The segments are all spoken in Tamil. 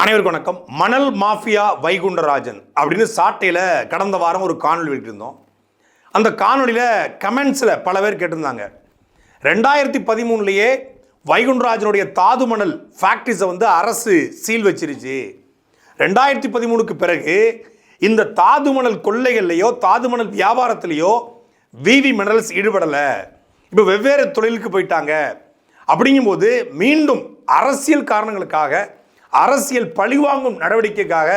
அனைவருக்கும் வணக்கம். மணல் மாஃபியா வைகுண்டராஜன் அப்படின்னு சாட்டையில் கடந்த வாரம் ஒரு காணொலி விட்டிருந்தோம் அந்த காணொலியில் கமெண்ட்ஸில் பல பேர் கேட்டிருந்தாங்க. ரெண்டாயிரத்தி பதிமூணுலேயே வைகுண்டராஜனுடைய தாது மணல் ஃபேக்ட்ரிஸை வந்து அரசு சீல் வச்சிருச்சு. ரெண்டாயிரத்தி பதிமூணுக்கு பிறகு இந்த தாது மணல் கொள்ளைகள்லையோ தாது மணல் வியாபாரத்திலேயோ விவி மினரல்ஸ் ஈடுபடலை. இப்போ வெவ்வேறு தொழிலுக்கு போயிட்டாங்க. அப்படிங்கும்போது மீண்டும் அரசியல் காரணங்களுக்காக அரசியல் பழிவாங்கும் நடவடிக்கைக்காக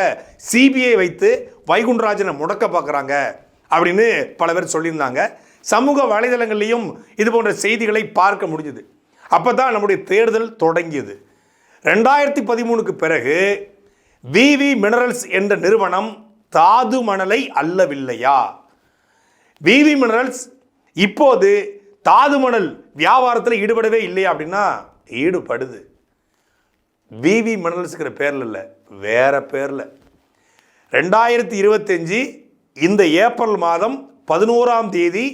சிபிஐ வைத்து வைகுண்டராஜனை முடக்க பார்க்குறாங்க அப்படின்னு பல பேர் சொல்லியிருந்தாங்க. சமூக வலைதளங்கள்லேயும் இது போன்ற செய்திகளை பார்க்க முடிஞ்சுது. அப்போ தான் நம்முடைய தேர்தல் தொடங்கியது. ரெண்டாயிரத்தி பதிமூணுக்கு பிறகு விவி மினரல்ஸ் என்ற நிறுவனம் தாது மணலை அல்லவில்லையா? விவி மினரல்ஸ் இப்போது தாது மணல் வியாபாரத்தில் ஈடுபடவே இல்லையா அப்படின்னா ஈடுபடுது. விவி மினரல்ஸுங்கிற பேரில் இல்லை வேறு பேரில். ரெண்டாயிரத்தி இருபத்தஞ்சி இந்த ஏப்ரல் மாதம் பதினோராம் தேதி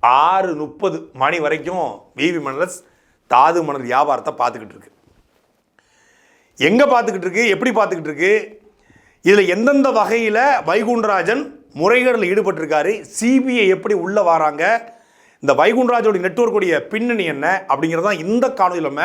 ஆறு முப்பது மணி வரைக்கும் விவி மினரல்ஸ் தாது மணல் வியாபாரத்தை பார்த்துக்கிட்டு இருக்கு. எங்கே பார்த்துக்கிட்டு இருக்கு? எப்படி பார்த்துக்கிட்டு இருக்கு? இதில் எந்தெந்த வகையில் வைகுண்டராஜன் முறைகேடில் ஈடுபட்டிருக்காரு? சிபிஐ எப்படி உள்ளே வராங்க? இந்த வைகுண்டராஜோடைய நெட்வொர்க்குடைய பின்னணி என்ன? அப்படிங்கிறதான் இந்த காணொலியில் நம்ம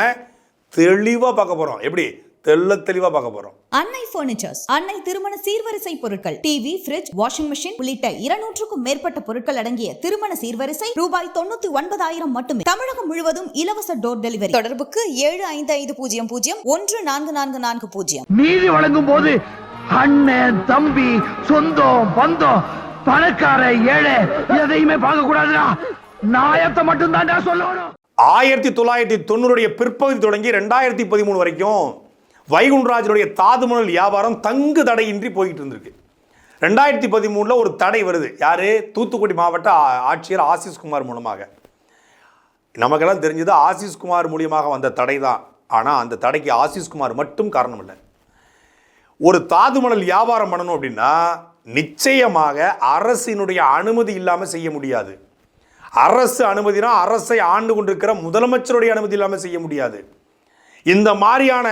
தெளிவாக பார்க்க போகிறோம் எப்படி? தெள்ள தெளிவாக பார்க்க போகிறோம் அன்னை பர்னிச்சர்ஸ் அன்னை திருமண சீர்வரிசை பொருட்கள். டிவி ஃபிரிட்ஜ் வாஷிங் மிஷின் உள்ளிட்ட இருநூற்றுக்கும் மேற்பட்ட பொருட்கள் அடங்கிய திருமண சீர்வரிசை ரூபாய் தொண்ணூத்தி ஒன்பதாயிரம் மட்டுமே. தமிழகம் முழுவதும் இலவச டோர் டெலிவரி தொடர்புக்கு ஏழு ஐந்து ஐந்து பூஜ்ஜியம் பூஜ்ஜியம் ஒன்று நான்கு நான்கு நான்கு பூஜ்ஜியம். நீதி வழங்கும் போது அண்ணன் தம்பி சொந்தம் பந்தம் பணக்கார ஏழை எதையுமே பார்க்க கூடாதுடா நாயத்தை மட்டும் தான்டா சொல்லணும். ஆயிரத்தி தொள்ளாயிரத்தி தொண்ணூறுடைய பிற்பகுதி தொடங்கி ரெண்டாயிரத்தி பதிமூணு வரைக்கும் வைகுண்டராஜனுடைய தாதுமணல் வியாபாரம் தங்கு தடையின்றி போய்கிட்டு இருந்திருக்கு. ரெண்டாயிரத்தி பதிமூணில் ஒரு தடை வருது. யார்? தூத்துக்குடி மாவட்ட ஆட்சியர் ஆசிஷ்குமார் மூலமாக. நமக்கெல்லாம் தெரிஞ்சது ஆசிஷ்குமார் மூலியமாக வந்த தடை தான். ஆனால் அந்த தடைக்கு ஆசிஷ்குமார் மட்டும் காரணம் இல்லை ஒரு தாதுமணல் வியாபாரம் பண்ணணும் அப்படின்னா நிச்சயமாக அரசினுடைய அனுமதி இல்லாமல் செய்ய முடியாது. அரசு அனுமதினா அரசை ஆண்டு கொண்டிருக்கிற முதலமைச்சருடைய அனுமதி இல்லாமல் செய்ய முடியாது. இந்த மாதிரியான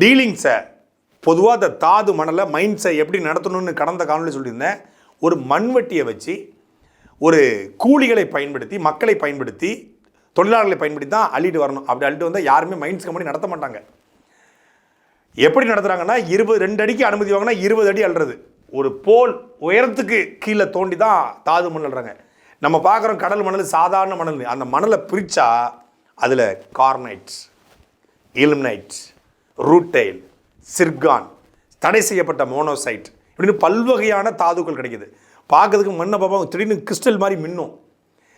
டீலிங்ஸை பொதுவாக இந்த தாது மணலை மைண்ட்ஸை எப்படி நடத்தணும்னு கடந்த காணொலி சொல்லியிருந்தேன். ஒரு மண்வெட்டியை வச்சு ஒரு கூலிகளை பயன்படுத்தி மக்களை பயன்படுத்தி தொழிலாளர்களை பயன்படுத்தி தான் அள்ளிட்டு வரணும். அப்படி அள்ளிட்டு வந்தால் யாருமே மைண்ட்ஸ் கம்பெனி நடத்த மாட்டாங்க. எப்படி நடத்துகிறாங்கன்னா இருபது ரெண்டு அடிக்கு அனுமதி வாங்கினா இருபது அடி அள்ளுறது. ஒரு போல் உயரத்துக்கு கீழே தோண்டி தான் தாது மண் அள்ளுறாங்க. நம்ம பார்க்குறோம் கடல் மணல் சாதாரண மணல் அந்த மணலை பிரித்தா அதில் கார்னைட்ஸ் இலுமினைட் ரூட்டைல் சிர்கான் தடை செய்யப்பட்ட மோனோசைட் இப்படின்னு பல்வகையான தாதுக்கள் கிடைக்குது. பார்க்கறதுக்கு மண்ணை பார்ப்போம் திடீர்னு கிறிஸ்டல் மாதிரி மின்னும்.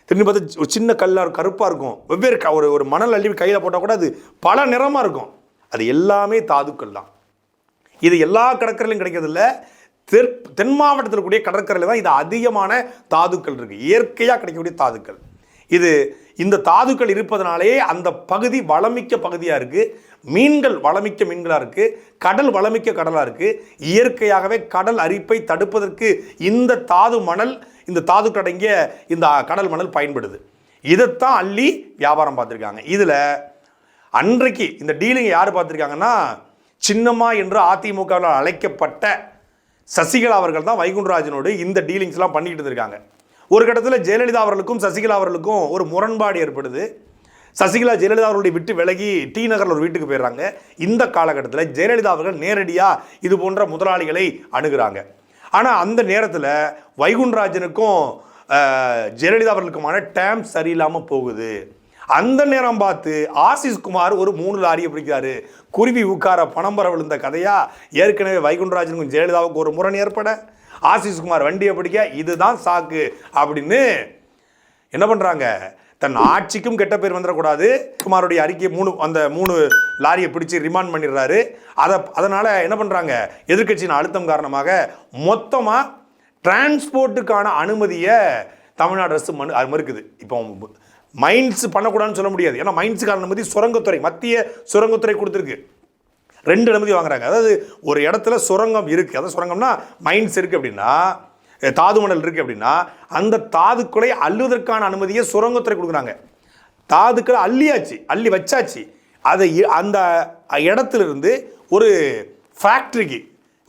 திடீர்னு பார்த்தா ஒரு சின்ன கல்லாக கருப்பாக இருக்கும். வெவ்வேறு க- ஒரு ஒரு மணல் அள்ளி கையில் போட்டால் கூட அது பல நிறமாக இருக்கும். அது எல்லாமே தாதுக்கள் தான். இது எல்லா கடற்கரையிலும் கிடைக்கிறதில்ல தெற் தென் மாவட்டத்தில் இருக்கக்கூடிய கடற்கரையில் தான் இது அதிகமான தாதுக்கள் இருக்குது இயற்கையாக கிடைக்கக்கூடிய தாதுக்கள். இது இந்த தாதுக்கள் இருப்பதனாலேயே அந்த பகுதி வளமிக்க பகுதியாக இருக்குது மீன்கள் வளமிக்க மீன்களாக இருக்குது கடல் வளமிக்க கடலாக இருக்குது இயற்கையாகவே கடல் அரிப்பை தடுப்பதற்கு இந்த தாது மணல் இந்த தாதுக்கள் அடங்கிய இந்த கடல் மணல் பயன்படுது. இதைத்தான் அள்ளி வியாபாரம் பார்த்துருக்காங்க. இதில் அன்றைக்கு இந்த டீலிங் யார் பார்த்துருக்காங்கன்னா சின்னம்மா என்று அதிமுகவில் அழைக்கப்பட்ட சசிகலா அவர்கள் தான் வைகுண்டராஜனோடு இந்த டீலிங்ஸ்லாம் பண்ணிக்கிட்டு இருந்திருக்காங்க. ஒரு கட்டத்தில் ஜெயலலிதா அவர்களுக்கும் சசிகலா அவர்களுக்கும் ஒரு முரண்பாடு ஏற்படுது. சசிகலா ஜெயலலிதா அவர்களுடைய விட்டு விலகி டி நகரில் ஒரு வீட்டுக்கு போயிடுறாங்க. இந்த காலகட்டத்தில் ஜெயலலிதா அவர்கள் நேரடியாக இது போன்ற முதலாளிகளை அணுகிறாங்க. ஆனால் அந்த நேரத்தில் வைகுண்டராஜனுக்கும் ஜெயலலிதா அவர்களுக்குமான டேம் சரியில்லாமல் போகுது. அந்த நேரம் பார்த்து ஆசிஸ் குமார் ஒரு மூணு லாரியை பிடிக்கிறாரு. குருவி உட்கார பணம் விழுந்த கதையா? ஏற்கனவே வைகுண்டராஜனுக்கும் ஜெயலலிதாவுக்கு ஒரு முரண் ஏற்பட. ஆசிஸ் குமார் வண்டியை பிடிக்க இதுதான் சாக்கு அப்படின்னு என்ன பண்ணுறாங்க தன் ஆட்சிக்கும் கெட்ட பேர் வந்துடக்கூடாது. குமாருடைய அறிக்கையை மூணு அந்த மூணு லாரியை பிடிச்சி ரிமாண்ட் பண்ணிடுறாரு. அதை அதனால் என்ன பண்ணுறாங்க எதிர்க்கட்சியின் அழுத்தம் காரணமாக மொத்தமாக டிரான்ஸ்போர்ட்டுக்கான அனுமதியை தமிழ்நாடு அரசு மனு மறுக்குது. இப்போ மைன்ஸ் பண்ணக்கூடாதுன்னு சொல்ல முடியாது. ஏன்னா மைன்ஸுக்கான அனுமதி சுரங்கத்துறை மத்திய சுரங்கத்துறை கொடுத்துருக்கு. ரெண்டு அனுமதி வாங்குறாங்க. அதாவது ஒரு இடத்துல சுரங்கம் இருக்குது அதாவது சுரங்கம்னா மைன்ஸ் இருக்குது அப்படின்னா தாது மணல் இருக்குது அப்படின்னா அந்த தாதுக்களை அள்ளுவதற்கான அனுமதியை சுரங்கத்துறை கொடுக்குறாங்க. தாதுக்களை அள்ளியாச்சு அள்ளி வச்சாச்சு. அதை அந்த இடத்துலேருந்து ஒரு ஃபேக்ட்ரிக்கு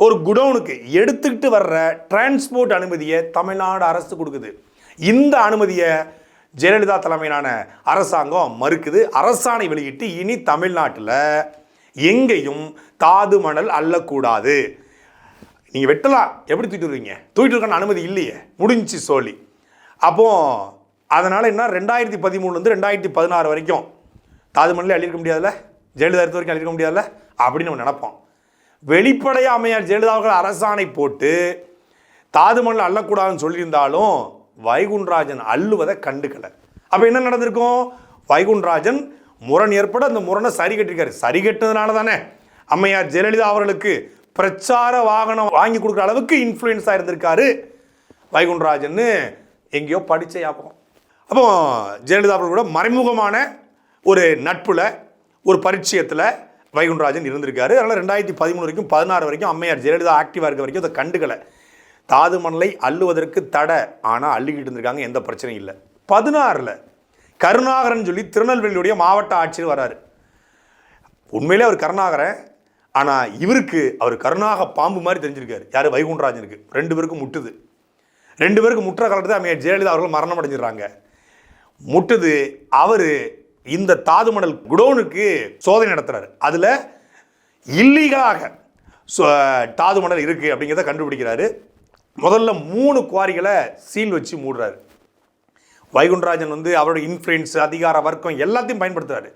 ஒரு குடோனுக்கு எடுத்துக்கிட்டு வர்ற டிரான்ஸ்போர்ட் அனுமதியை தமிழ்நாடு அரசு கொடுக்குது. இந்த அனுமதியை ஜெயலலிதா தலைமையிலான அரசாங்கம் மறுக்குது. அரசாணை வெளியிட்டு இனி தமிழ்நாட்டில் எங்கேயும் தாது மணல் அள்ளக்கூடாது நீங்கள் வெட்டலாம் எப்படி தூக்கிட்டு வருவீங்க? தூக்கிட்டு இருக்கான அனுமதி இல்லையே. முடிஞ்சுச்சு சொல்லி அப்போ அதனால் என்ன? ரெண்டாயிரத்தி பதிமூணுலேருந்து ரெண்டாயிரத்தி பதினாறு வரைக்கும் தாது மணலே அழிக்க முடியாதுல்ல? ஜெயலலிதா இருக்க வரைக்கும் அழிக்க முடியாதுல்ல? அப்படின்னு நம்ம நினைப்போம். வெளிப்படையாக அமையார் ஜெயலலிதா அவர்கள் அரசாணை போட்டு தாது மணல் அள்ளக்கூடாதுன்னு சொல்லியிருந்தாலும் வைகுண்டராஜன் அள்ளுவதை கண்டுக்கல. அப்போ என்ன நடந்திருக்கும்? வைகுண்டராஜன் முரண் ஏற்பட அந்த முரணை சரி கட்டிருக்காரு. சரி கட்டினதுனால தானே. அம்மையார் ஜெயலலிதா அவர்களுக்கு பிரச்சார வாகனம் வாங்கி கொடுக்குற அளவுக்கு இன்ஃப்ளூயன்ஸாக இருந்திருக்காரு. வைகுண்டராஜன்னு எங்கேயோ படித்த ஞாபகம். அப்போ ஜெயலலிதா அவர்களோட மறைமுகமான ஒரு நட்பில் ஒரு பரிச்சயத்தில் வைகுண்டராஜன் இருந்திருக்காரு. அதனால் ரெண்டாயிரத்தி பதிமூணு வரைக்கும் பதினாறு வரைக்கும் அம்மையார் ஜெயலலிதா ஆக்டிவாக இருக்க வரைக்கும் அதை கண்டுக்கலை. தாது மணலை அள்ளுவதற்கு தடை. ஆனால் அள்ளிக்கிட்டு இருந்திருக்காங்க எந்த பிரச்சனையும் இல்லை. பதினாறில் கருணாகரன் சொல்லி திருநெல்வேலியுடைய மாவட்ட ஆட்சியர் வராரு. உண்மையிலே அவர் கருணாகரன் ஆனால் இவருக்கு அவர் கருணாக பாம்பு மாதிரி தெரிஞ்சிருக்காரு. யார்? வைகுண்டராஜனுக்கு. ரெண்டு பேருக்கும் முட்டுது. ரெண்டு பேருக்கு முற்ற காலத்தில் அமைய ஜெயலலிதா அவர்கள் மரணம் அடைஞ்சிடுறாங்க. முட்டுது. அவர் இந்த தாதுமணல் குடோனுக்கு சோதனை நடத்துறாரு. அதில் இல்லீகலாக சோ- தாது மணல் இருக்குது அப்படிங்கிறத கண்டுபிடிக்கிறாரு. முதல்ல மூணு குவாரிகளை சீல் வச்சு மூடுறாரு. வைகுண்டராஜன் வந்து அவரோட இன்ஃப்ளூயன்ஸ் அதிகார வர்க்கம் எல்லாத்தையும் பயன்படுத்துகிறாரு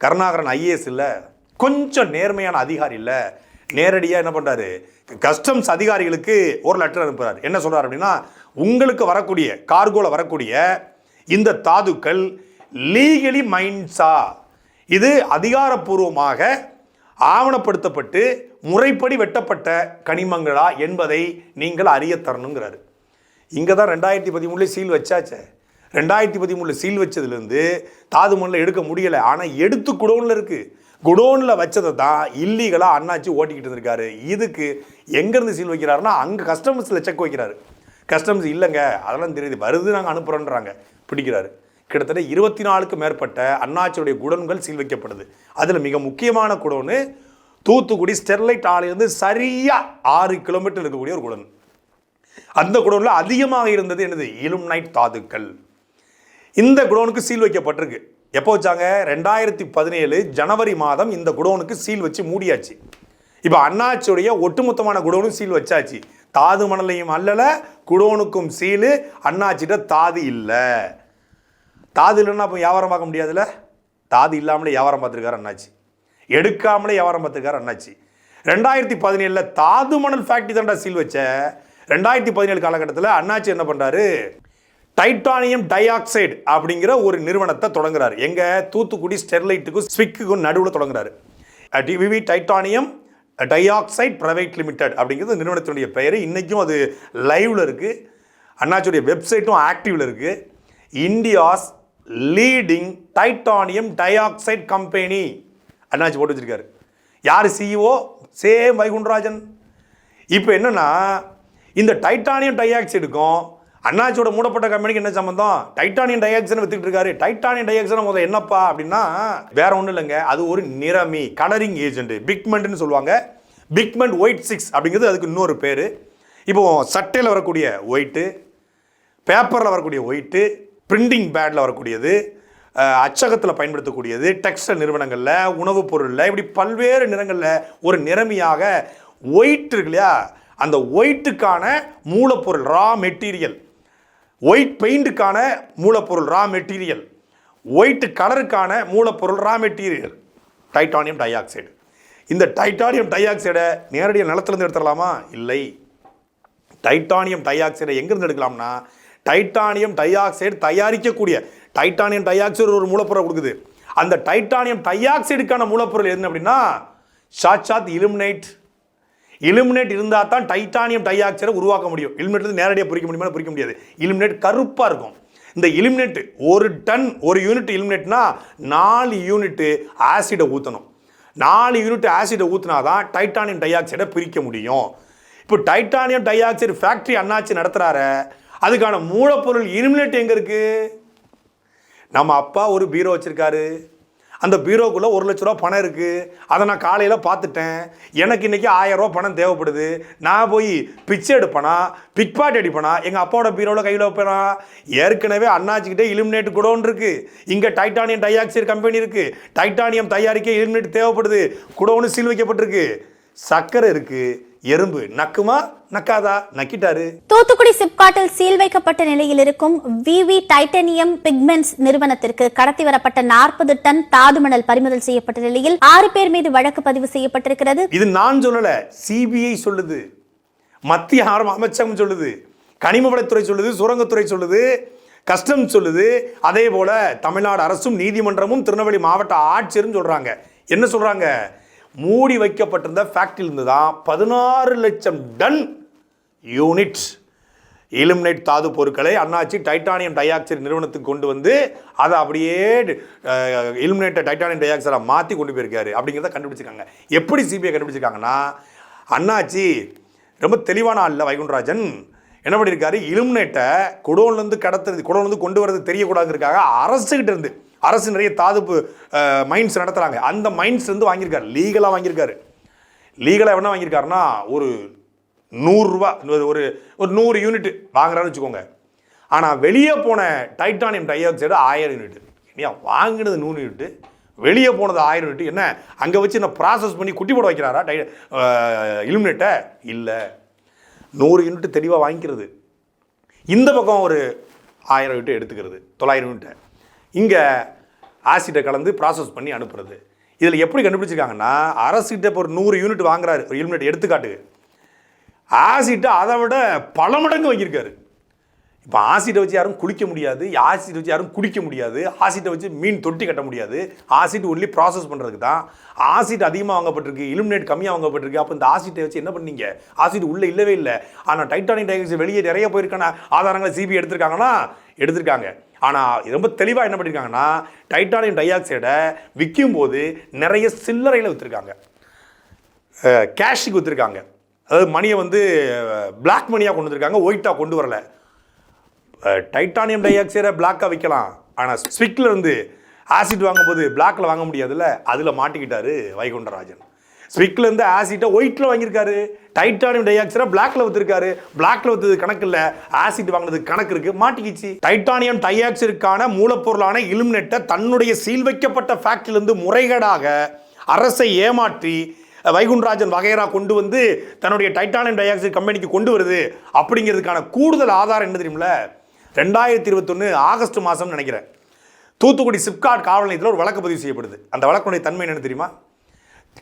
கருணாகரன் ஐஏஎஸ் இல்லை கொஞ்சம் நேர்மையான அதிகாரி இல்லை நேரடியாக என்ன பண்ணுறாரு கஸ்டம்ஸ் அதிகாரிகளுக்கு ஒரு லெட்டர் அனுப்புகிறார் என்ன சொல்கிறார் அப்படின்னா உங்களுக்கு வரக்கூடிய கார்கோவில் வரக்கூடிய இந்த தாதுக்கள் லீகலி மைன்ஸா இது அதிகாரப்பூர்வமாக ஆவணப்படுத்தப்பட்டு முறைப்படி வெட்டப்பட்ட கனிமங்களா என்பதை நீங்கள் அறிய தரணுங்கிறாரு. இங்கே தான் ரெண்டாயிரத்தி பதிமூணுலேயே சீல் வச்சாச்சே. ரெண்டாயிரத்தி பதிமூணில் சீல் வச்சதுலேருந்து தாது மண்ணில் எடுக்க முடியலை. ஆனால் எடுத்து குடோனில் இருக்குது குடோனில் வச்சதை தான் இல்லீகலாக அண்ணாச்சி ஓட்டிக்கிட்டு இருந்திருக்காரு. இதுக்கு எங்கேருந்து சீல் வைக்கிறாருன்னா அங்கே கஸ்டமர்ஸில் செக் வைக்கிறாரு. கஸ்டம்ஸ் இல்லைங்க அதெல்லாம் தெரியுது. வருது நாங்கள் அனுப்புகிறோன்றாங்க பிடிக்கிறாரு. கிட்டத்தட்ட இருபத்தி நாலுக்கு மேற்பட்ட அண்ணாச்சியுடைய குடோன்கள் சீல் வைக்கப்படுது. அதில் மிக முக்கியமான குடோனு தூத்துக்குடி ஸ்டெர்லைட் ஆலையிலிருந்து சரியாக ஆறு கிலோமீட்டர் இருக்கக்கூடிய ஒரு குடன். அந்த குடோனில் அதிகமாக இருந்தது என்னது? இலும்னைட் தாதுக்கள். இந்த குடோனுக்கு சீல் வைக்கப்பட்டிருக்கு. எப்போ வச்சாங்க? ரெண்டாயிரத்தி பதினேழு ஜனவரி மாதம் இந்த குடோனுக்கு சீல் வச்சு மூடியாச்சு. இப்போ அண்ணாச்சியுடைய ஒட்டுமொத்தமான குடோனும் சீல் வச்சாச்சு. தாது மணலையும் அல்லல குடோனுக்கும் சீலு அண்ணாச்சிட்ட தாது இல்லை. தாது இல்லைன்னா அப்போ வியாபாரம் பார்க்க முடியாதுல்ல? தாது இல்லாமலே வியாபாரம் பார்த்துருக்காரு அண்ணாச்சி. எடுக்காமலே வியாபாரம் பார்த்துருக்காரு அண்ணாச்சி. ரெண்டாயிரத்தி பதினேழில் தாது மணல் ஃபேக்ட்ரி தான்டா சீல் வச்ச. ரெண்டாயிரத்தி பதினேழு காலகட்டத்தில் அண்ணாச்சி என்ன பண்ணுறாரு டைட்டானியம் டை ஆக்சைடு அப்படிங்கிற ஒரு நிறுவனத்தை தொடங்குறாரு. எங்கள் தூத்துக்குடி ஸ்டெர்லைட்டுக்கும் ஸ்விக்குக்கும் நடுவில் தொடங்குறாரு. TVV titanium dioxide private limited அப்படிங்கிறது நிறுவனத்தினுடைய பெயர். இன்றைக்கும் அது லைவில் இருக்குது அண்ணாச்சியுடைய வெப்சைட்டும் ஆக்டிவில் இருக்குது India's leading titanium dioxide company அண்ணாச்சி போட்டு வச்சுருக்காரு. யார் சிஇஓ சேம் வைகுண்டராஜன். இப்போ என்னென்னா இந்த டைட்டானியம் டை ஆக்சைடுக்கும் அண்ணாச்சியோட மூடப்பட்ட கம்பெனிக்கு என்ன சம்பந்தம்? டைட்டானியம் டை ஆக்சைடு வித்துட்டு இருக்காரு. டைட்டானியம் டை ஆக்சைடு முதல்ல என்னப்பா அப்படின்னா வேற ஒன்றும் இல்லைங்க. அது ஒரு நிறமி கலரிங் ஏஜென்ட் பிக்மெண்ட்னு சொல்லுவாங்க. பிக்மெண்ட் ஒயிட் சிக்ஸ் அப்படிங்கிறது அதுக்கு இன்னொரு பேர். இப்போ சட்டையில் வரக்கூடிய ஒயிட்டு பேப்பரில் வரக்கூடிய ஒயிட்டு பிரிண்டிங் பேடில் வரக்கூடியது அச்சகத்தில் பயன்படுத்தக்கூடியது டெக்ஸ்டைல் நிறுவனங்களில் உணவுப் பொருளில் இப்படி பல்வேறு நிறங்களில் ஒரு நிறமியாக ஒயிட் இருக்கு இல்லையா? அந்த ஒயிட்டுக்கான மூலப்பொருள் ரா மெட்டீரியல். ஒயிட் பெயிண்ட்டுக்கான மூலப்பொருள் ரா மெட்டீரியல். ஒயிட் கலருக்கான மூலப்பொருள் raw material. Titanium dioxide இந்த டைட்டானியம் டை ஆக்சைடை நேரடியாக நிலத்துலேருந்து எடுத்துடலாமா? இல்லை. டைட்டானியம் டை ஆக்சைடை எங்கேருந்து எடுக்கலாம்னா டைட்டானியம் டை ஆக்சைடு தயாரிக்கக்கூடிய டைட்டானியம் டை ஆக்சைடு ஒரு மூலப்பொருள் கொடுக்குது. அந்த டைட்டானியம் டை ஆக்சைடுக்கான மூலப்பொருள் என்ன அப்படின்னா சாட்சாத் இலுமினேட் இலுமினேட் இருந்தால் தான் டைட்டானியம் டை ஆக்சைடை உருவாக்க முடியும். இலுமினேட் நேரடியாக பிரிக்க முடியுமா பிரிக்க முடியாது? இலுமினேட் கருப்பாக இருக்கும். இந்த இலுமினேட் ஒரு டன் ஒரு யூனிட் இலுமினேட்னா நாலு யூனிட் ஆசிடை ஊற்றணும் நாலு யூனிட் ஆசிடை ஊற்றினா தான் டைட்டானியம் டை ஆக்சைடை பிரிக்க முடியும். இப்போ டைட்டானியம் டை ஆக்சைடு ஃபேக்ட்ரி அண்ணாச்சி நடத்துகிறாரு அதுக்கான மூலப்பொருள் இலுமினேட் எங்கே இருக்குது நம்ம அப்பா ஒரு பீரோ வச்சுருக்காரு. அந்த பீரோக்குள்ளே ஒரு லட்ச ரூபா பணம் இருக்குது அதை நான் காலையில் பார்த்துட்டேன். எனக்கு இன்றைக்கி ஆயிரம் ரூபா பணம் தேவைப்படுது. நான் போய் பிச்சை எடுப்பேனா? பிக் பாட் அடிப்பேனா? எங்கள் அப்பாவோட பீரோவில் கையில் வைப்பேனா? ஏற்கனவே அண்ணாச்சிக்கிட்டே இலுமினேட் குடோன் இருக்குது இங்கே டைட்டானியம் டை ஆக்சைடு கம்பெனி இருக்குது டைட்டானியம் தயாரிக்க இலுமினேட் தேவைப்படுது. குடோன்னு சீல் வைக்கப்பட்டிருக்கு. சர்க்கரை இருக்குது எறும்பு. நக்குமா? நக்காதா? நக்கிட்டாரு. தூத்துக்குடி சிப்காட்டில் சீல் வைக்கப்பட்ட நிலையில் இருக்கும் விவி டைட்டானியம் பிக்மெண்ட்ஸ் நிறுவனத்திற்கு கடத்தி வரப்பட்ட நாற்பது டன் தாது மணல் பறிமுதல் செய்யப்பட்ட நிலையில் ஆறு பேர் மீது வழக்கு பதிவு செய்யப்பட்டிருக்கிறது. இது நான் சொல்லல சிபிஐ சொல்லுது. மத்திய ஆரம் அமைச்சகம் சொல்லுது. கனிமவளத்துறை சொல்லுது சுரங்கத்துறை சொல்லுது கஸ்டம் சொல்லுது. அதே போல தமிழ்நாடு அரசும் நீதிமன்றமும் திருநெல்வேலி மாவட்ட ஆட்சியரும் சொல்றாங்க. என்ன சொல்றாங்க? மூடி வைக்கப்பட்டிருந்த ஃபேக்டரியிலிருந்து தான் பதினாறு லட்சம் டன் யூனிட்ஸ் இலுமினேட் தாது பொருட்களை அண்ணாச்சி டைட்டானியம் டை ஆக்சைடு நிறுவனத்துக்கு கொண்டு வந்து அதை அப்படியே இலுமினேட்டை டைட்டானியம் டை மாற்றி கொண்டு போயிருக்காரு. அப்படிங்கிறத கண்டுபிடிச்சிருக்காங்க. எப்படி சிபிஐ கண்டுபிடிச்சிருக்காங்கன்னா அண்ணாச்சி ரொம்ப தெளிவான ஆள் வைகுண்டராஜன். என்ன பண்ணியிருக்காரு இலுமினேட்டை குடோன்லேருந்து கடத்துறது குடோன்லேருந்து கொண்டு வரது தெரியக்கூடாதுங்கிறதுக்காக அரசுக்கிட்டேருந்து இருந்து அரசு நிறைய தாதுப்பு மைண்ட்ஸ் நடத்துகிறாங்க அந்த மைண்ட்ஸ்லேருந்து வாங்கியிருக்காரு. லீகலாக வாங்கியிருக்காரு. லீகலாக என்ன வாங்கியிருக்காருன்னா ஒரு நூறுரூவா ஒரு ஒரு நூறு யூனிட் வாங்குறான்னு வச்சுக்கோங்க. ஆனால் வெளியே போன டைட்டானியம் டை ஆக்சைடு ஆயிரம் யூனிட் இல்லையா வாங்கினது நூறு யூனிட்டு வெளியே போனது ஆயிரம் யூனிட் என்ன? அங்கே வச்சு என்ன ப்ராசஸ் பண்ணி குட்டி போட வைக்கிறாரா? டை இலுமினேட்டை இல்லை. நூறு யூனிட் தெளிவாக வாங்கிக்கிறது. இந்த பக்கம் ஒரு ஆயிரம் யூனிட் எடுத்துக்கிறது. தொள்ளாயிரம் யூனிட்டை இங்கே ஆசிட்டை கலந்து ப்ராசஸ் பண்ணி அனுப்புறது. இதில் எப்படி கண்டுபிடிச்சிருக்காங்கன்னா அரசுகிட்ட இப்போ ஒரு நூறு யூனிட் வாங்குறாரு ஒரு யூனிட் எடுத்துக்காட்டு ஆசிட்டை அதை விட பல மடங்கு வாங்கியிருக்காரு. இப்போ ஆசிட்டை வச்சு யாரும் குளிக்க முடியாது ஆசிட்டை வச்சு யாரும் குடிக்க முடியாது ஆசிட்டை வச்சு மீன் தொட்டி கட்ட முடியாது. ஆசிட் ஒன்லி ப்ராசஸ் பண்ணுறதுக்கு தான் ஆசிட் அதிகமாக வாங்கப்பட்டிருக்கு இலுமினேட் கம்மியாக வாங்கப்பட்டிருக்கு. அப்போ இந்த ஆசிட்டை வச்சு என்ன பண்ணீங்க? ஆசிட் உள்ளே இல்லவே இல்லை. ஆனால் டைட்டானிக் டைகர்ஸ் வெளியே நிறைய போயிருக்கான ஆதாரங்களை சிபி எடுத்திருக்காங்கன்னா எடுத்திருக்காங்க. ஆனால் ரொம்ப தெளிவாக என்ன பண்ணியிருக்காங்கன்னா டைட்டானியம் டை ஆக்சைடை விற்கும் போது நிறைய சில்லறையில் விற்றுருக்காங்க கேஷுக்கு விற்றுருக்காங்க அதாவது மணியை வந்து பிளாக் மணியாக கொண்டு வந்திருக்காங்க ஒயிட்டாக கொண்டு வரல. டைட்டானியம் டை ஆக்சைடை பிளாக்காக விற்கலாம் ஆனால் ஸ்விக்கில் இருந்து ஆசிட் வாங்கும்போது பிளாக்கில் வாங்க முடியாதுல்ல அதில் மாட்டிக்கிட்டாரு வைகுண்டராஜன். ஸ்விக்லேருந்து ஆசிட்டை ஒயிட்டில் வாங்கியிருக்காரு. டைட்டானியம் டை ஆக்சைடை பிளாக்ல வித்துருக்காரு பிளாக்ல வித்தது கணக்கு இல்லை. ஆசிட் வாங்கினது கணக்கு இருக்கு. மாட்டிக்கிச்சு. டைட்டானியம் டை ஆக்சைடுக்கான மூலப்பொருளான இலுமினேட்டை தன்னுடைய சீல் வைக்கப்பட்ட ஃபேக்டரியிலிருந்து முறைகேடாக அரசை ஏமாற்றி வைகுண்டராஜன் வகைரா கொண்டு வந்து தன்னுடைய டைட்டானியம் டை ஆக்சைடு கம்பெனிக்கு கொண்டு வருது. அப்படிங்கிறதுக்கான கூடுதல் ஆதாரம் என்ன தெரியுமில ரெண்டாயிரத்தி இருபத்தொன்று ஆகஸ்ட் மாதம்னு நினைக்கிறேன். தூத்துக்குடி சிப்காட் காவல் நிலையத்தில் ஒரு வழக்கு பதிவு செய்யப்படுது. அந்த வழக்குடைய தன்மை என்ன தெரியுமா?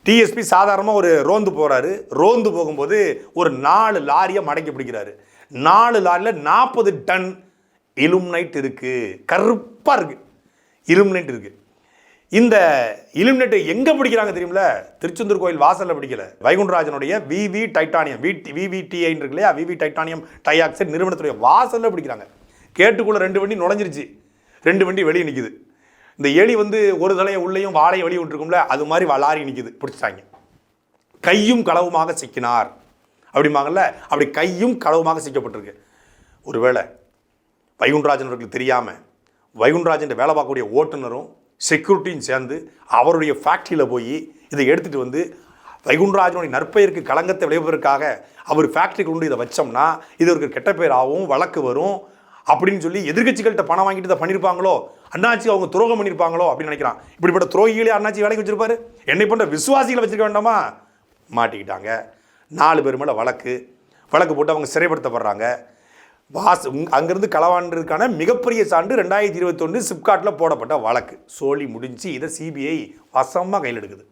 டிஎஸ்பி சாதாரணமாக ஒரு ரோந்து போகிறாரு ரோந்து போகும்போது ஒரு நாலு லாரியை மடக்கி பிடிக்கிறாரு. நாலு லாரியில் நாற்பது டன் இலுமினைட் இருக்குது கருப்பாக இருக்குது இலுமினைட் இருக்குது இந்த இலுமினேட்டை எங்கே பிடிக்கிறாங்க தெரியுமில திருச்செந்தூர் கோயில் வாசலில் பிடிக்கல. வைகுண்டராஜனுடைய விவி டைட்டானியம் விடி விவிடிஐன்னு இருக்கு இல்லையா? விவி டைட்டானியம் டைஆக்சைடு நிறுவனத்துடைய வாசலில் பிடிக்கிறாங்க. கேட்டுக்குள்ளே ரெண்டு வண்டி நுழைஞ்சிருச்சு. ரெண்டு வண்டி வெளியே நிற்கிது இந்த எலி வந்து ஒரு தலையை உள்ளேயும் வாழையை வெளியே விட்டுருக்கும்ல அது மாதிரி வளாரி நிற்கிது பிடிச்சிட்டாங்க. கையும் களவுமாக சிக்கினார். அப்படிம்பாங்கல்ல அப்படி கையும் களவுமாக சிக்கப்பட்டிருக்கு. ஒருவேளை வைகுண்டராஜன் அவர்களுக்கு தெரியாமல் வைகுண்டராஜன் வேலை பார்க்கக்கூடிய ஓட்டுநரும் செக்யூரிட்டியும் சேர்ந்து அவருடைய ஃபேக்ட்ரியில் போய் இதை எடுத்துகிட்டு வந்து வைகுண்டராஜனுடைய நற்பெயருக்கு களங்கத்தை விளைவிப்பதற்காக அவர் ஃபேக்ட்ரிக்கு கொண்டு இதை வச்சோம்னா இது ஒரு கெட்ட பேர் ஆகும் வழக்கு வரும். அப்படின்னு சொல்லி எதிர்க்கட்சிகள்கிட்ட பணம் வாங்கிட்டு இதை பண்ணியிருப்பாங்களோ அண்ணாச்சி அவங்க துரோகம் பண்ணியிருப்பாங்களோ அப்படின்னு நினைக்கிறான். இப்படிப்பட்ட துரோகிகளே அண்ணாச்சி வேலைக்கு வச்சிருப்பாரு? என்னை போன்ற விசுவாசிகளை வச்சிருக்க வேண்டாமா? மாட்டிக்கிட்டாங்க. நாலு பேர் மேலே வழக்கு. வழக்கு போட்டு அவங்க சிறைப்படுத்தப்படுறாங்க. வாஸ் உங்- அங்கிருந்து களவாண்டதுக்கான மிகப்பெரிய சான்று ரெண்டாயிரத்தி இருபத்தொன்று சிப்காட்டில் போடப்பட்ட வழக்கு. சோழி முடிஞ்சு இதை சிபிஐ வசமாக கையில் எடுக்குது.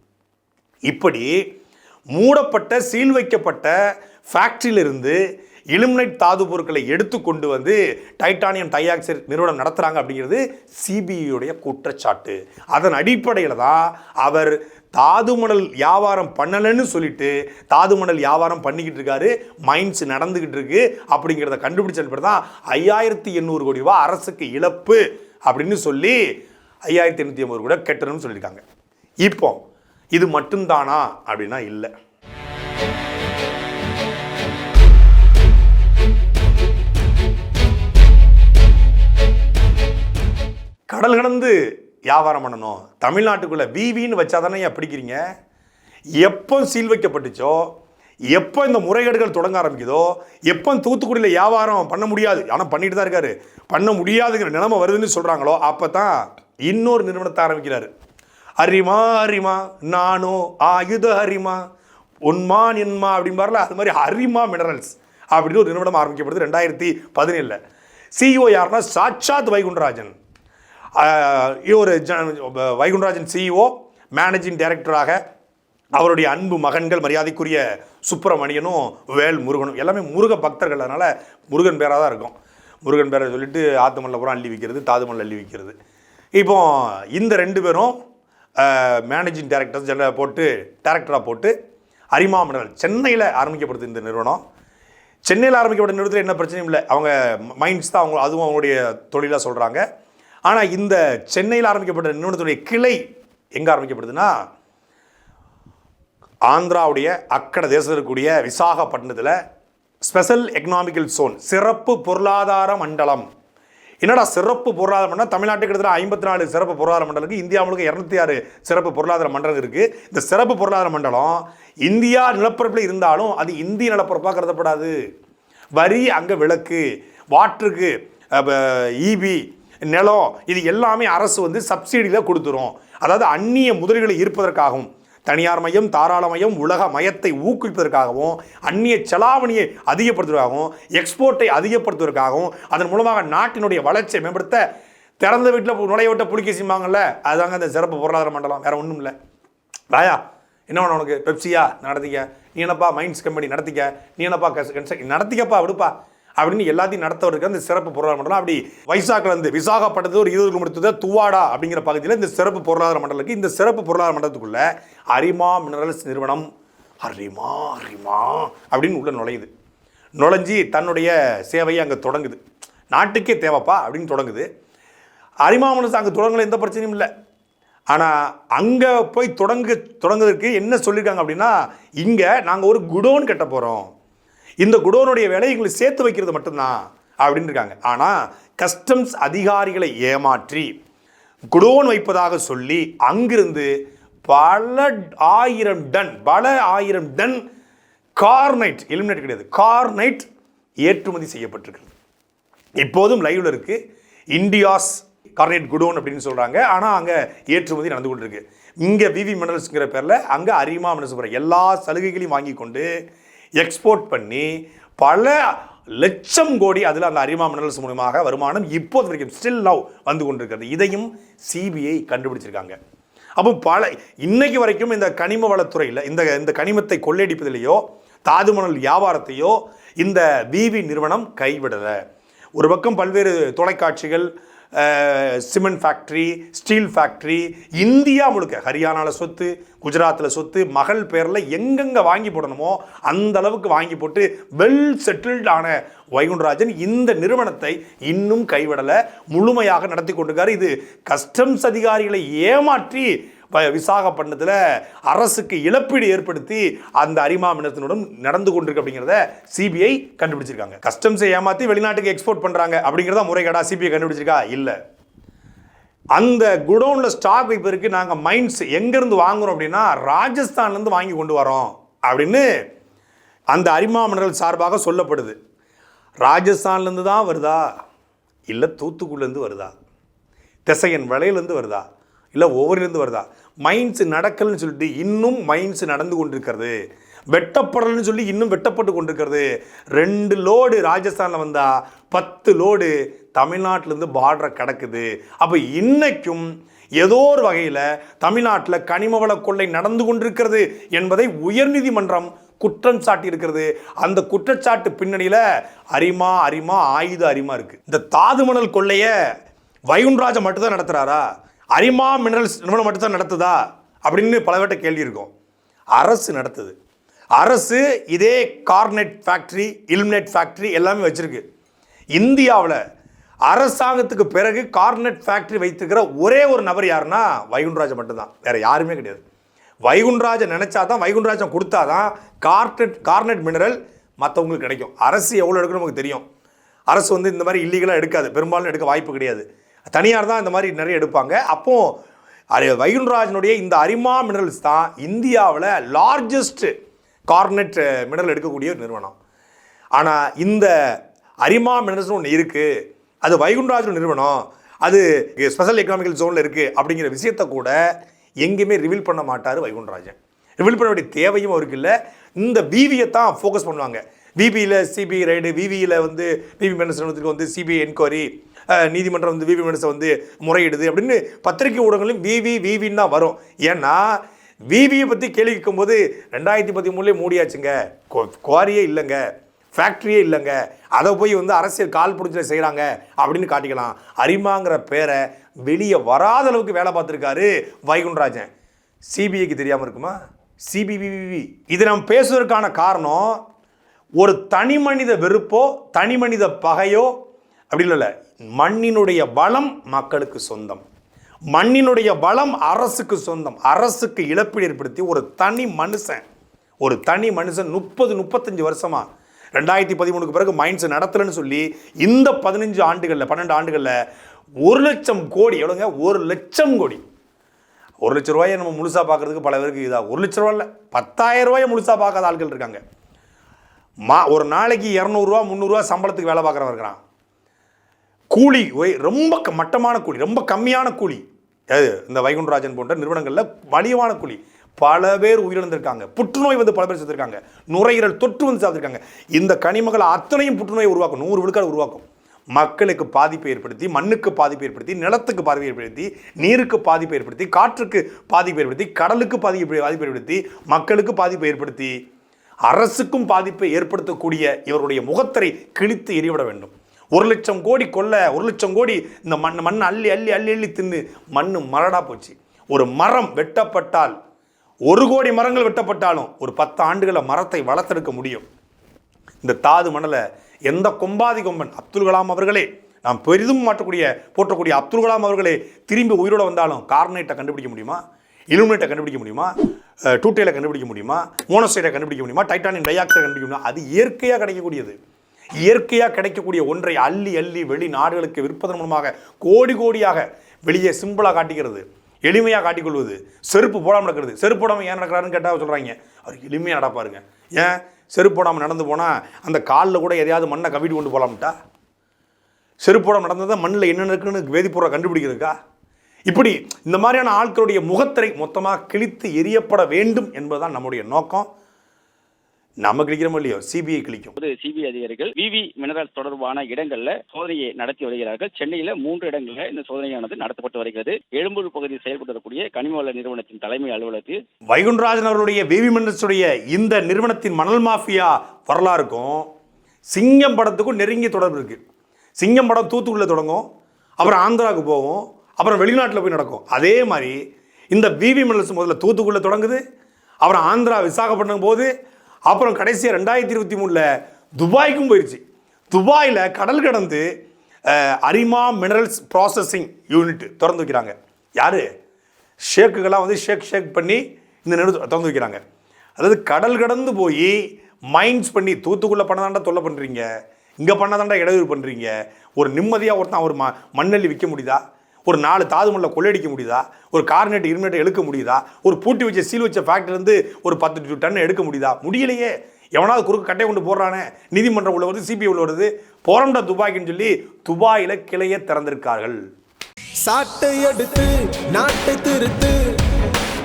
இப்படி மூடப்பட்ட சீல் வைக்கப்பட்ட ஃபேக்ட்ரியிலிருந்து இலுமினைட் தாது பொருட்களை எடுத்து கொண்டு வந்து டைட்டானியம் டைஆக்சைடு நிறுவனம் நடத்துகிறாங்க அப்படிங்கிறது சிபிஐயுடைய குற்றச்சாட்டு. அதன் அடிப்படையில் தான் அவர் தாது மணல் வியாபாரம் பண்ணலைன்னு சொல்லிட்டு தாது மணல் வியாபாரம் பண்ணிக்கிட்டு இருக்காரு. மைன்ஸ் நடந்துக்கிட்டு இருக்கு அப்படிங்கிறத கண்டுபிடிச்ச தான் ஐயாயிரத்தி எண்ணூறு கோடி ரூபா அரசுக்கு இழப்பு அப்படின்னு சொல்லி ஐயாயிரத்தி எண்ணூற்றி ஐம்பது கூட கெட்டணும்னு சொல்லியிருக்காங்க. இப்போ இது மட்டும்தானா அப்படின்னா இல்லை. கடல் கடந்து வியாபாரம் பண்ணணும். தமிழ்நாட்டுக்குள்ளே விவின்னு வச்சா தானே பிடிக்கிறீங்க? எப்போ சீல் வைக்கப்பட்டுச்சோ எப்போ இந்த முறைகேடுகள் தொடங்க ஆரம்பிக்குதோ எப்போ தூத்துக்குடியில் வியாபாரம் பண்ண முடியாது. ஆனால் பண்ணிட்டு தான் இருக்காரு. பண்ண முடியாதுங்கிற நிலைமை வருதுன்னு சொல்கிறாங்களோ அப்போ தான் இன்னொரு நிறுவனத்தை ஆரம்பிக்கிறாரு. அரிமா அரிமா நானோ ஆயுத ஹரிமா உன்மா நின்மா அப்படிம்பார்ல அது மாதிரி ஹரிமா மினரல்ஸ் அப்படின்னு ஒரு நிறுவனம் ஆரம்பிக்கப்படுது ரெண்டாயிரத்தி பதினேழில். சிஇஓ யாருன்னா சாட்சாத் வைகுண்டராஜன். இவர் வைகுண்டராஜன் சிஇஓ மேனேஜிங் டைரக்டராக அவருடைய அன்பு மகன்கள் மரியாதைக்குரிய சுப்பிரமணியனும் வேல் முருகனும் எல்லாமே முருக பக்தர்கள். அதனால் முருகன் பேராக தான் இருக்கும். முருகன் பேரை சொல்லிட்டு ஆத்துமல்ல புறம் அள்ளி விற்கிறது தாதுமல்ல அள்ளி விற்கிறது இப்போ இந்த ரெண்டு பேரும் மேனேஜிங் டைரக்டர்ஸ் ஜெனரல் போட்டு டேரக்டராக போட்டு அரிமா மினரல் சென்னையில் ஆரம்பிக்கப்படுது இந்த நிறுவனம். சென்னையில் ஆரம்பிக்கப்பட்ட நிறுவனத்தில் என்ன பிரச்சனையும் இல்லை. அவங்க மைண்ட்ஸ் தான் அவங்க அதுவும் அவங்களுடைய தொழிலாக சொல்கிறாங்க ஆனால் இந்த சென்னையில் ஆரம்பிக்கப்பட்ட நிறுவனத்துடைய கிளை எங்கே ஆரம்பிக்கப்படுதுன்னா ஆந்திராவுடைய அக்கட தேசத்தில் இருக்கக்கூடிய விசாகப்பட்டினத்தில் ஸ்பெஷல் எக்கனாமிக்கல் சோன் சிறப்பு பொருளாதார மண்டலம். என்னடா சிறப்பு பொருளாதார மண்டலம்? தமிழ்நாட்டுக்கு கிட்டத்தட்ட ஐம்பத்தி நாலு சிறப்பு பொருளாதார மண்டலம் இருக்குது இந்தியா முழுக்க இரநூத்தி ஆறு சிறப்பு பொருளாதார மண்டலம் இருக்குது இந்த சிறப்பு பொருளாதார மண்டலம் இந்தியா நிலப்பரப்பில் இருந்தாலும் அது இந்திய நிலப்பரப்பாக கருதப்படாது. வரி அங்கே விளக்கு வாட்டருக்கு இபி நிலம் இது எல்லாமே அரசு வந்து சப்சிடியில் கொடுத்துரும். அதாவது அந்நிய முதலீடுகளை ஈர்ப்பதற்காகவும் தனியார் மையம் தாராளமயம் உலக மயத்தை ஊக்குவிப்பதற்காகவும் அந்நிய செலாவணியை அதிகப்படுத்துவதற்காகவும் எக்ஸ்போர்ட்டை அதிகப்படுத்துவதற்காகவும் அதன் மூலமாக நாட்டினுடைய வளர்ச்சியை மேம்படுத்த திறந்த வீட்டில் நுழைய விட்ட புளிக்க செய்வாங்கல்ல அதுதாங்க அந்த சிறப்பு பொருளாதார மண்டலம் வேற ஒன்றும் இல்லை. ராயா என்ன வேணும் உனக்கு? பெப்சியா? நடத்திக்க. நீ என்னப்பா மைண்ட்ஸ் கம்பெனி நடத்திக்க. நீ என்னப்பா கன்ஸ்ட்ரக்ட் நடத்திக்கப்பா விடுப்பா. அப்படின்னு எல்லாத்தையும் நடத்தவருக்கு அந்த சிறப்பு பொருளாதார மண்டலம் அப்படி வைசாக்கில் இருந்து விசாகப்பட்டது ஒரு இருபது கிலோமீட்டர் துவாடா அப்படிங்கிற பகுதியில் இந்த சிறப்பு பொருளாதார மண்டலத்துக்கு இந்த சிறப்பு பொருளாதார மண்டலத்துக்குள்ள அரிமா மினரல்ஸ் நிறுவனம் அரிமா அரிமா அப்படின்னு உள்ள நுழையுது. நுழைஞ்சி தன்னுடைய சேவையை அங்கே தொடங்குது. நாட்டுக்கே தேவைப்பா அப்படின்னு தொடங்குது. அரிமா மினரல்ஸ் அங்கே தொடங்கல எந்த பிரச்சனையும் இல்லை. ஆனால் அங்கே போய் தொடங்கு தொடங்குறதுக்கு என்ன சொல்லியிருக்காங்க அப்படின்னா இங்கே நாங்கள் ஒரு குடோன் கட்ட போகிறோம் இந்த குடோனுடைய வேலை எங்களை சேர்த்து வைக்கிறது மட்டும்தான் அப்படின்னு இருக்காங்க. ஆனால் கஸ்டம்ஸ் அதிகாரிகளை ஏமாற்றி குடோன் வைப்பதாக சொல்லி அங்கிருந்து பல ஆயிரம் டன் பல ஆயிரம் டன் கார்னைட் எலிமினேட் கிடையாது. கார்னைட் ஏற்றுமதி செய்யப்பட்டிருக்கிறது. இப்போதும் லைவில் இருக்குது இந்தியாஸ் கார்னேட் குடோன் அப்படின்னு சொல்கிறாங்க ஆனால் அங்கே ஏற்றுமதி நடந்து கொண்டிருக்கு. இங்கே விவி மினரல்ஸுங்கிற பேரில் அங்கே அரிமா மினரல்ஸ் எல்லா சலுகைகளையும் வாங்கி கொண்டு எக்ஸ்போர்ட் பண்ணி பல லட்சம் கோடி அதில் அந்த அரிமா மினரல்ஸ் மூலமாக வருமானம் இப்போது வரைக்கும் ஸ்டில் நவ் வந்து கொண்டிருக்கிறது. இதையும் சிபிஐ கண்டுபிடிச்சிருக்காங்க. அப்போ பல இன்னைக்கு வரைக்கும் இந்த கனிம வளத்துறையில் இந்த இந்த கனிமத்தை கொள்ளையடிப்பதிலேயோ தாதுமணல் வியாபாரத்தையோ இந்த பிவி நிறுவனம் கைவிடலை. ஒரு பக்கம் பல்வேறு தொலைக்காட்சிகள் cement factory steel factory India முழுக்க ஹரியானாவில் சொத்து குஜராத்தில் சொத்து மகள் பேரில் எங்கெங்கே வாங்கி போடணுமோ அந்த அளவுக்கு வாங்கி போட்டு வெல் செட்டில்டு ஆன வைகுண்டராஜன் இந்த நிறுவனத்தை இன்னும் கைவிடலை முழுமையாக நடத்தி கொண்டிருக்காரு. இது கஸ்டம்ஸ் அதிகாரிகளை ஏமாற்றி விசாகப்பட்டினத்தில் அரசுக்கு இழப்பீடு ஏற்படுத்தி அந்த அரிமாமினத்தினுடன் நடந்து கொண்டிருக்கு அப்படிங்கிறத சிபிஐ கண்டுபிடிச்சிருக்காங்க. கஸ்டம்ஸை ஏமாற்றி வெளிநாட்டுக்கு எக்ஸ்போர்ட் பண்ணுறாங்க அப்படிங்கிறத முறைகேடா சிபிஐ கண்டுபிடிச்சிருக்கா? இல்லை. அந்த குடோனில் ஸ்டாக் வைப்பதற்கு நாங்கள் மைன்ஸ் எங்கேருந்து வாங்குறோம் அப்படின்னா ராஜஸ்தான்லேருந்து வாங்கி கொண்டு வரோம் அப்படின்னு அந்த அரிமா மினரல் சார்பாக சொல்லப்படுது. ராஜஸ்தான்லேருந்து தான் வருதா? இல்லை தூத்துக்குடிலேருந்து வருதா? திசையன் வலையிலேருந்து வருதா? இல்லை ஒவ்வொருலேருந்து வருதா? மைன்ஸ் நடக்கலன்னு சொல்லிட்டு இன்னும் மைன்ஸ் நடந்து கொண்டிருக்கிறது. வெட்டப்படலைன்னு சொல்லி இன்னும் வெட்டப்பட்டு கொண்டிருக்கிறது. ரெண்டு லோடு ராஜஸ்தானில் வந்தால் பத்து லோடு தமிழ்நாட்டிலேருந்து பார்டரை கிடக்குது. அப்போ இன்றைக்கும் ஏதோ ஒரு வகையில் தமிழ்நாட்டில் கனிம கொள்ளை நடந்து கொண்டிருக்கிறது என்பதை உயர்நீதிமன்றம் குற்றம் சாட்டி இருக்கிறது அந்த குற்றச்சாட்டு பின்னணியில் அரிமா அரிமா ஆயுத அரிமா இருக்குது இந்த தாதுமணல் கொள்ளையை வைகுண்டராஜன் மட்டும்தான் நடத்துகிறாரா அரிமா மினரல்ஸ் நிறுவனம் மட்டும்தான் நடத்துதா? அப்படின்னு பலவட்ட கேள்வி இருக்கும். அரசு நடத்துது. அரசு இதே கார்னெட் ஃபேக்ட்ரி இல்மினேட் ஃபேக்ட்ரி எல்லாமே வச்சுருக்கு. இந்தியாவில் அரசாங்கத்துக்கு பிறகு கார்னெட் ஃபேக்ட்ரி வைத்திருக்கிற ஒரே ஒரு நபர் யாருன்னா வைகுண்டராஜன் மட்டும்தான். வேறு யாருமே கிடையாது. வைகுண்டராஜன் நினச்சா தான் வைகுண்டராஜன் கொடுத்தா தான் கார்னெட் கார்னெட் மினரல் மற்றவங்களுக்கு கிடைக்கும். அரசு எவ்வளோ எடுக்கணும் நமக்கு தெரியும். அரசு வந்து இந்த மாதிரி இல்லீகலாக எடுக்காது. பெரும்பாலும் எடுக்க வாய்ப்பு கிடையாது. தனியார் தான் இந்த மாதிரி நிறைய எடுப்பாங்க. அப்போ அரி வைகுண்டராஜனுடைய இந்த அரிமா மினரல்ஸ் தான் இந்தியாவில் லார்ஜஸ்ட் கார்னெட் மினரல் எடுக்கக்கூடிய ஒரு நிறுவனம். ஆனால் இந்த அரிமா மினரல்ஸ்னு ஒன்று இருக்குது அது வைகுண்டராஜன் நிறுவனம். அது ஸ்பெஷல் எக்கனாமிக்கல் ஜோனில் இருக்குது அப்படிங்கிற விஷயத்த கூட எங்கேயுமே ரிவீல் பண்ண மாட்டார் வைகுண்டராஜன். ரிவீல் பண்ண வேண்டிய தேவையும் அவருக்கு இல்லை. இந்த விவியை தான் ஃபோக்கஸ் பண்ணுவாங்க. பிபியில் சிபிஐ ரைடு விவியில் வந்து பிபி மெனஸ் நிறுவனத்துக்கு வந்து சிபிஐ என்கொயரி நீதிமன்றம் வந்து விவி மெனஸை வந்து முறையிடுது அப்படின்னு பத்திரிகை ஊடகங்களும் விவி விவின்னு தான் வரும். ஏன்னா விவியை பற்றி கேள்வி கேட்கும்போது ரெண்டாயிரத்தி பதிமூணுலேயே மூடியாச்சுங்க. குவாரியே இல்லைங்க. ஃபேக்ட்ரியே இல்லைங்க. அதை போய் வந்து அரசியல் கால் பிடிச்சல செய்கிறாங்க அப்படின்னு காட்டிக்கலாம். அரிமாங்கிற பேரை வெளியே வராத அளவுக்கு வேலை பார்த்துருக்காரு வைகுண்டராஜன். சிபிஐக்கு தெரியாமல் இருக்குமா? சிபிபிவி இது நாம் பேசுவதற்கான காரணம் ஒரு தனி மனித வெறுப்போ தனி மனித பகையோ அப்படி இல்லை மண்ணினுடைய வளம் மக்களுக்கு சொந்தம். மண்ணினுடைய வளம் அரசுக்கு சொந்தம். அரசுக்கு இழப்பீடு ஏற்படுத்தி ஒரு தனி மனுஷன் ஒரு தனி மனுஷன் முப்பது முப்பத்தஞ்சு வருஷமா ரெண்டாயிரத்தி பதிமூணுக்கு பிறகு மைண்ட்ஸ் நடத்தலைன்னு சொல்லி இந்த பதினஞ்சு ஆண்டுகளில் பன்னெண்டு ஆண்டுகளில் ஒரு லட்சம் கோடி எவ்வளோங்க ஒரு லட்சம் கோடி. ஒரு லட்ச ரூபாயை நம்ம முழுசாக பார்க்குறதுக்கு பல பேருக்கு இதாக ஒரு லட்ச ரூபா இல்லை பத்தாயிரம் ரூபாயை முழுசாக பார்க்காத ஆட்கள் இருக்காங்க. மா ஒரு நாளைக்கு இரநூறுவா முந்நூறுரூவா சம்பளத்துக்கு வேலை பார்க்குறவன் இருக்கிறான். கூலி ஒய்- ரொம்ப க- மட்டமான கூலி ரொம்ப கம்மியான கூலி. அது இந்த வைகுண்டராஜன் போன்ற நிறுவனங்களில் வலியமான கூலி. பல பேர் உயிரிழந்திருக்காங்க. புற்றுநோய் வந்து பல பேர் செத்துருக்காங்க. நுரையீரல் தொற்று வந்து சாத்திருக்காங்க. இந்த கனிமங்கள் அத்தனையும் புற்றுநோயை உருவாக்கும். நூறு விழுக்காடு உருவாக்கும். மக்களுக்கு பாதிப்பை ஏற்படுத்தி மண்ணுக்கு பாதிப்பை ஏற்படுத்தி நிலத்துக்கு பாதிப்பை ஏற்படுத்தி நீருக்கு பாதிப்பை ஏற்படுத்தி காற்றுக்கு பாதிப்பை ஏற்படுத்தி கடலுக்கு பாதிப்பை பாதிப்பை ஏற்படுத்தி மக்களுக்கு பாதிப்பை ஏற்படுத்தி அரசுக்கும் பாதிப்பை ஏற்படுத்தக்கூடிய இவருடைய முகத்தரை கிழித்து எறிவிட வேண்டும். ஒரு லட்சம் கோடி கொள்ள ஒரு லட்சம் கோடி இந்த மண் மண் அள்ளி அள்ளி அள்ளி அள்ளி தின்னு மண் மரடா போச்சு. ஒரு மரம் வெட்டப்பட்டால் ஒரு கோடி மரங்கள் வெட்டப்பட்டாலும் ஒரு பத்து ஆண்டுகளை மரத்தை வளர்த்தெடுக்க முடியும். இந்த தாது மணலை எந்த கொம்பாதி கொம்பன் அப்துல் கலாம் அவர்களே நாம் பெரிதும் மாற்றக்கூடிய போற்றக்கூடிய அப்துல் கலாம் அவர்களே திரும்பி உயிரோட வந்தாலும் கார்னேட்டை கண்டுபிடிக்க முடியுமா? இலுமினேட்டை கண்டுபிடிக்க முடியுமா? டூட்டேலை கண்டுபிடிக்க முடியுமா? மோனோசைடை கண்டுபிடிக்க முடியுமா? டைட்டானியம் டை ஆக்சைடை கண்டுபிடிக்க முடியுமா? அது இயற்கையாக கிடைக்கக்கூடியது. இயற்கையாக கிடைக்கக்கூடிய ஒன்றை அள்ளி அள்ளி வெளி நாடுகளுக்கு விற்பதன் மூலமாக கோடி கோடியாக வெளியே சிம்பிளாக காட்டிக்கிறது. எளிமையாக காட்டிக்கொள்வது. செருப்பு போடாமல் நடக்கிறது. செருப்பு போடாமல் ஏன் நடக்கிறாருன்னு கேட்டால் சொல்கிறாங்க அவர் எளிமையாக நடப்பாருங்க ஏன்? செருப்பு போடாமல் நடந்து போனால் அந்த காலில் கூட எதையாவது மண்ணை கவிட்டு கொண்டு போகலாம்ட்டா செருப்பு போடாமல் நடந்ததை மண்ணில் என்ன இருக்குன்னு வேதிப்பொருளை கண்டுபிடிக்கிறதுக்கா? இப்படி இந்த மாதிரியான ஆட்களுடைய முகத்திரை மொத்தமாக கிழித்து எரியப்பட வேண்டும் என்பதுதான் நம்முடைய நோக்கம். நம்ம கிழிக்கிறோமோ இல்லையோ? சிபிஐ கிழிக்கும். பொது சிபிஐ அதிகாரிகள் விவி மினரல்ஸ் தொடர்பான இடங்கள்ல சோதனையை நடத்தி வருகிறார்கள். சென்னையில மூன்று இடங்கள்ல இந்த சோதனையானது நடத்தப்பட்டு வருகிறது. எழும்பூர் பகுதியில் செயல்பட்டு கனிம வள நிறுவனத்தின் தலைமை அலுவலகத்தில் வைகுண்டராஜன் அவருடைய வேவி மன்றத்துடைய இந்த நிறுவனத்தின் மணல் மாஃபியா வரலாறுக்கும் சிங்கம் படத்துக்கும் நெருங்கிய தொடர்பு இருக்கு. சிங்கம் படம் தூத்துக்குடியில் தொடங்கும் அப்புறம் ஆந்திராவுக்கு போகும் அப்புறம் வெளிநாட்டில் போய் நடக்கும். அதே மாதிரி இந்த விவி மினரல்ஸ் முதல்ல தூத்துக்குடியில் தொடங்குது அப்புறம் ஆந்திரா விசாகப்பட்டினம் போது அப்புறம் கடைசியாக ரெண்டாயிரத்தி இருபத்தி மூணில் துபாய்க்கும் போயிடுச்சு துபாயில் கடல் கடந்து அரிமா மினரல்ஸ் ப்ராசஸிங் யூனிட் திறந்து வைக்கிறாங்க. யார்? ஷேக்குகள்லாம் வந்து ஷேக் ஷேக் பண்ணி இந்த நிறுவனம் திறந்து வைக்கிறாங்க. அதாவது கடல் கடந்து போய் மைண்ட்ஸ் பண்ணி தூத்துக்குள்ளே பண்ணதாண்டா தொல்லை பண்ணுறீங்க இங்கே பண்ணதாண்டா இடையூறு பண்ணுறீங்க ஒரு நிம்மதியாக ஒருத்தன் ஒரு ம மண்ணள்ளி விற்க முடியுதா? ஒரு நாலு தாதுமல்ல கொள்ளையடிக்க முடியுதா? ஒரு கார்னெட் இருநெட்டை எடுக்க முடியுதா? ஒரு பூட்டி வச்ச சீல் வச்ச ஃபேக்ட்ரிலேருந்து ஒரு பத்து டன் எடுக்க முடியுதா? முடியலையே. எவனாவது குறுக்கு கட்டை கொண்டு போடுறானே நீதிமன்றம் உள்ள வருது சிபிஐ உள்ள வருது. போறோம்டா துபாய்க்குன்னு சொல்லி துபாயில் கிளையை திறந்திருக்கார்கள். சாட்டை எடுத்து நாட்டை திருத்து.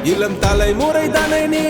இளம் தலைமுறை தானே நீ